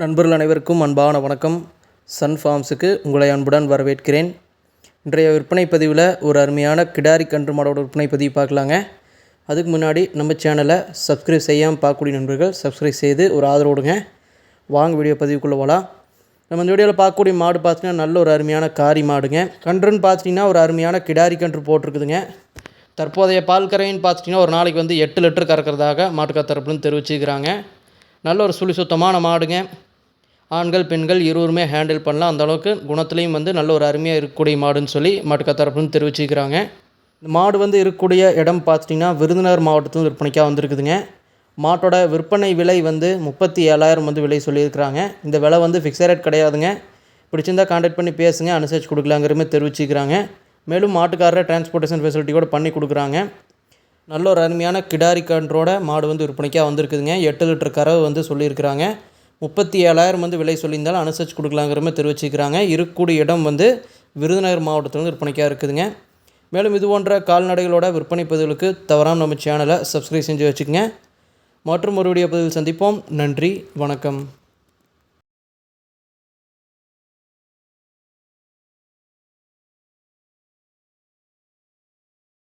நண்பர்கள் அனைவருக்கும் அன்பான வணக்கம். சன் ஃபார்ம்ஸுக்கு உங்களை அன்புடன் வரவேற்கிறேன். இன்றைய விற்பனை பதிவில் ஒரு அருமையான கிடாரி கன்று மாடோட விற்பனை பதிவு பார்க்கலாங்க. அதுக்கு முன்னாடி நம்ம சேனலை சப்ஸ்கிரைப் செய்யாமல் பார்க்கக்கூடிய நண்பர்கள் சப்ஸ்கிரைப் செய்து ஒரு ஆதரவுடுங்க வாங்க வீடியோ பதிவுக்குள்ளே போகலாம் நம்ம இந்த வீடியோவில் பார்க்கக்கூடிய மாடு பார்த்தீங்கன்னா நல்ல ஒரு அருமையான காரி மாடுங்க. கன்றுன்னு பார்த்துட்டிங்கன்னா ஒரு அருமையான கிடாரி கன்று போட்டிருக்குதுங்க. தற்போதைய பால் கரைன்னு பார்த்துட்டிங்கன்னா ஒரு நாளைக்கு வந்து எட்டு லிட்டர் கறக்கிறதாக மாட்டுக்கார் தரப்புலன்னு தெரிவிச்சுக்கிறாங்க நல்ல ஒரு சுழி சுத்தமான மாடுங்க. ஆண்கள் பெண்கள் இருவருமே ஹேண்டில் பண்ணலாம். அந்த அளவுக்கு குணத்துலேயும் வந்து நல்ல ஒரு அருமையாக இருக்கக்கூடிய மாடுன்னு சொல்லி மாட்டுக்கார் தரப்புலேருந்து தெரிவிச்சுக்கிறாங்க. இந்த மாடு வந்து இருக்கக்கூடிய இடம் பார்த்துட்டிங்கன்னா விருதுநகர் மாவட்டத்தில் விற்பனைக்காக வந்திருக்குதுங்க. மாட்டோட விற்பனை விலை வந்து முப்பத்தி ஏழாயிரம் வந்து விலை சொல்லியிருக்கிறாங்க. இந்த விலை வந்து ஃபிக்ஸட் ரேட் கிடையாதுங்க. பிடிச்சிருந்தால் காண்டாக்ட் பண்ணி பேசுங்க அனுசரிச்சு கொடுக்கலாங்கிற மாதிரி தெரிவிச்சுக்கிறாங்க. மேலும் மாட்டுக்காரர் டிரான்ஸ்போர்ட்டேஷன் ஃபெசிலிட்டி கூட பண்ணி கொடுக்குறாங்க. நல்ல ஒரு அருமையான கிடாரி கன்றோட மாடு வந்து விற்பனைக்காக வந்திருக்குதுங்க. எட்டு லிட்டர் கறவை வந்து சொல்லியிருக்கிறாங்க. முப்பத்தி ஏழாயிரம் வந்து விலை சொல்லியிருந்தாலும் அனுசரிச்சு கொடுக்கலாங்கிற மாதிரி தெரிவிச்சுக்கிறாங்க. இருக்கக்கூடிய இடம் வந்து விருதுநகர் மாவட்டத்தில் வந்து விற்பனைக்காக இருக்குதுங்க. மேலும் இது போன்ற கால்நடைகளோட விற்பனை பதிவுகளுக்கு தவறாமல் நம்ம சேனலை சப்ஸ்கிரைப் செஞ்சு வச்சுக்கோங்க. மற்றும் ஒரு வீடியோ பதிவில் சந்திப்போம். நன்றி வணக்கம்.